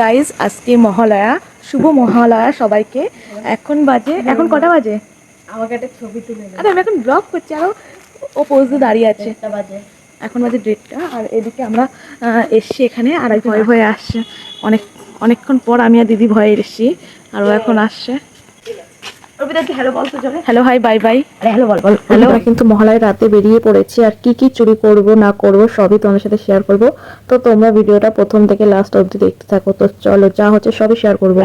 Guys আজকে মহালয়া। শুভ মহালয়া সবাইকে। এখন বাজে এখন কটা বাজে? আমাকে একটা ছবি তুলে আরে আমি এখন ব্লগ করছি আরও ও পোজে দাঁড়িয়ে আছে। বাজে। এখন বাজে ডেটটা আর এদিকে আমরা এসছি এখানে আর এক ভয়ে ভয়ে আসছে। অনেক অনেকক্ষণ পর আমি আর দিদি ভয়ে এসছি আর ও এখন আসছে। হ্যালো বলতো চলে hello hi bye bye hello বল বল। হ্যালো কিন্তু মহালয় রাতে বেরিয়ে পড়েছি। আর কি কি চুরি করব না করব সবই তোমার সাথে শেয়ার করব। তো তোমরা ভিডিওটা প্রথম থেকে লাস্ট অবধি দেখতে থাকো। তো চলো যা হচ্ছে সবই শেয়ার করব।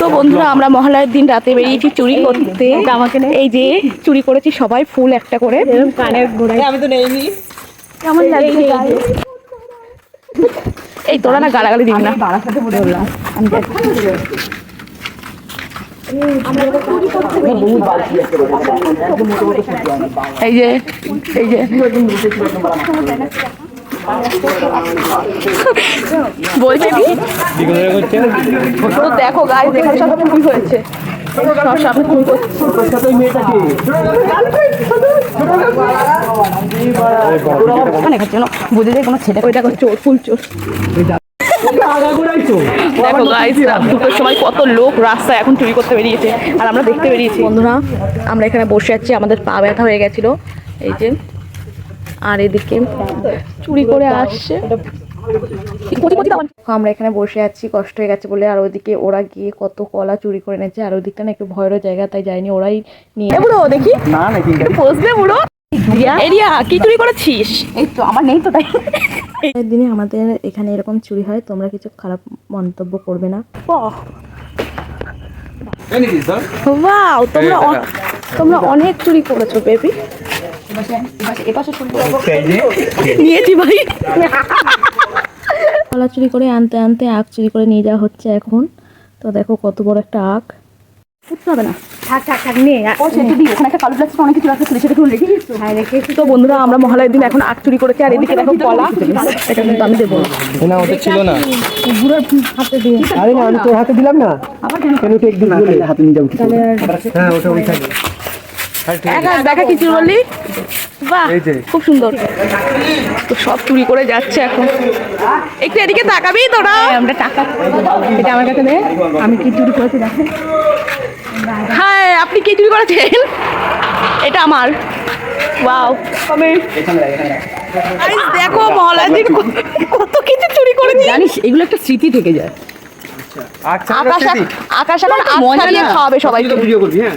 তো বন্ধুরা আমরা মহালয়ের দিন রাতে বেরিয়েছি চুরি করতে। আমাকে এই যে চুরি করেছি সবাই ফুল একটা করে। কানের আমি তো নেইনি। কেমন লাগছে এই তোরা না গালাগালি দিবি না। বাড়ার সাথে পড়ে উঠলাম। আমি এই যে এই যে। বলছে কি তো দেখো গায়ে যেখানে সব চুরি হয়েছে? চুরি বুঝে যায় কোনো ছেলে ওইটা করছে চোর ফুল চোর। দেখো গাইস দুটোর সময় কত লোক রাস্তায় এখন চুরি করতে বেরিয়েছে। আর আমরা দেখতে বেরিয়েছি। বন্ধুরা আমরা এখানে বসে আছি আমাদের পা ব্যথা হয়ে গেছিল। এই যে আর এদিকে চুরি করে আসছে। আমরা এখানে বসে আছি কষ্ট হয়ে গেছে বলে। আর ওইদিকে ওরা গিয়ে কত কলা চুরি করে এনেছে। আর ওইদিকটা না একটু ভয়ের জায়গা তাই যায়নি ওরাই নিয়ে বুড়ো দেখি। না না কিন্তু বসবে বুড়ো? এরিয়া কি চুরি করেছিস? এই তো আমার নেই তো তাই। এই দিনে আমাদের এখানে এরকম চুরি হয় তোমরা কিছু খারাপ মন্তব্য করবে না। ওয়াও তোমরা তোমরা অনেক চুরি করেছ বেবি নিয়েছি ভাই। কলা চুরি করে আনতে আনতে আখ চুরি করে নিয়ে যাওয়া হচ্ছে এখন। তো দেখো কত বড় একটা আখ। উঠতে হবে না। থাক থাক থাক নে ও সেটা দি ওখানে একটা কালো প্লাস্টিক অনেক কিছু রাখতে ছিল সেটা রেখে দিয়েছ হ্যাঁ তো বন্ধুরা আমরা মহালয়ের দিন এখন আখ চুরি করেছি আর এদিকে দেখো কলা। এটা কিন্তু আমি দেবো না। না ওটা ছিল না। বুড়োর হাতে দিয়ে। আরে না আমি তোর হাতে দিলাম না। আবার কেন? কেন ঠিক হাতে নিয়ে যাব হ্যাঁ ওটা ওই দেখা দেখা কি বললি বাহ খুব সুন্দর। তো সব চুরি করে যাচ্ছে এখন। একটু এদিকে তাকাবি তোরা। আমরা টাকা এটা আমার কাছে আমি কি চুরি করেছি দেখো। হ্যাঁ আপনি কি চুরি করেছেন? এটা আমার। ওয়াও। আমি দেখো মহালয়ার কত- কত কিছু চুরি করেছি। জানিস এগুলো একটা স্মৃতি থেকে যায়। আচ্ছা আকাশ আকাশ এখন ছাড়িয়ে খাওয়াবে সবাই তো ভিডিও করবি হ্যাঁ?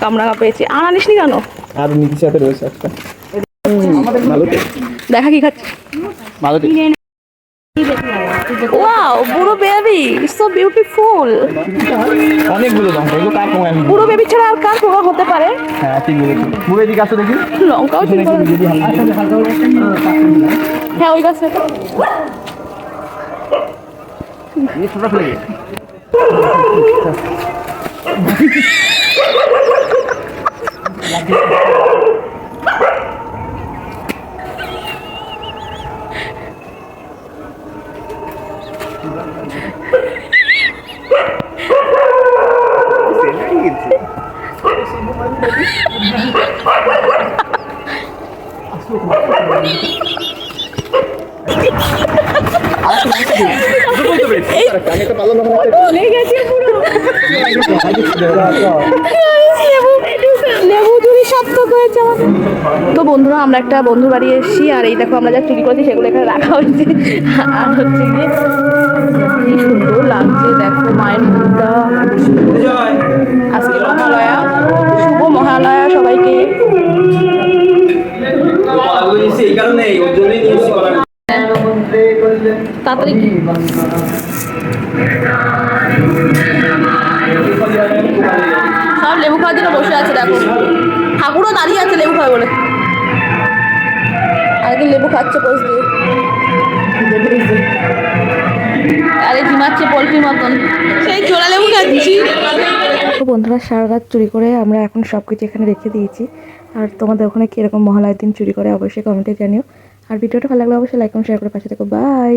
কামরাঙা পেয়েছি। আর আনিস নি কেন? আর নিচে সাথে রয়েছে একটা ভালো দেখা কি খাচ্ছি ভালো ওয়াও বুড়ো বেবি সো বিউটিফুল অনেকগুলো লঙ্কা এগুলো কার বেবি ছাড়া আর কার হতে পারে? হ্যাঁ ঠিক বলেছি। আসো দেখি। লঙ্কাও হালকা হ্যাঁ ওই ছোটা ফেলে। আমি একটা পাল্লা লঙ্কা তো বন্ধুরা আমরা একটা বন্ধুর বাড়ি এসেছি আর এই দেখো আমরা যা চুরি করেছি সেগুলো এখানে রাখা হয়েছে। আর হচ্ছে গিয়ে কি সুন্দর লাগছে দেখো মায়ের মুখটা। আজকে মহালয়া শুভ মহালয়া সবাইকে। তাড়াতাড়ি আছে, দেখো। ঠাকুরও দাঁড়িয়ে আছে লেবু খাবে বলে। আগে লেবু খাচ্ছে কোষ দিয়ে। আরে ঝিমাচ্ছে মতন। সেই চোরা লেবু খাচ্ছি। বন্ধুরা, সারা চুরি করে আমরা এখন সব কিছু এখানে রেখে দিয়েছি। আর তোমাদের ওখানে কীরকম মহালয়ের দিন চুরি করে অবশ্যই কমেন্টে জানিও। আর ভিডিওটা ভালো লাগলে অবশ্যই লাইক এবং শেয়ার করে পাশে থাকো। বাই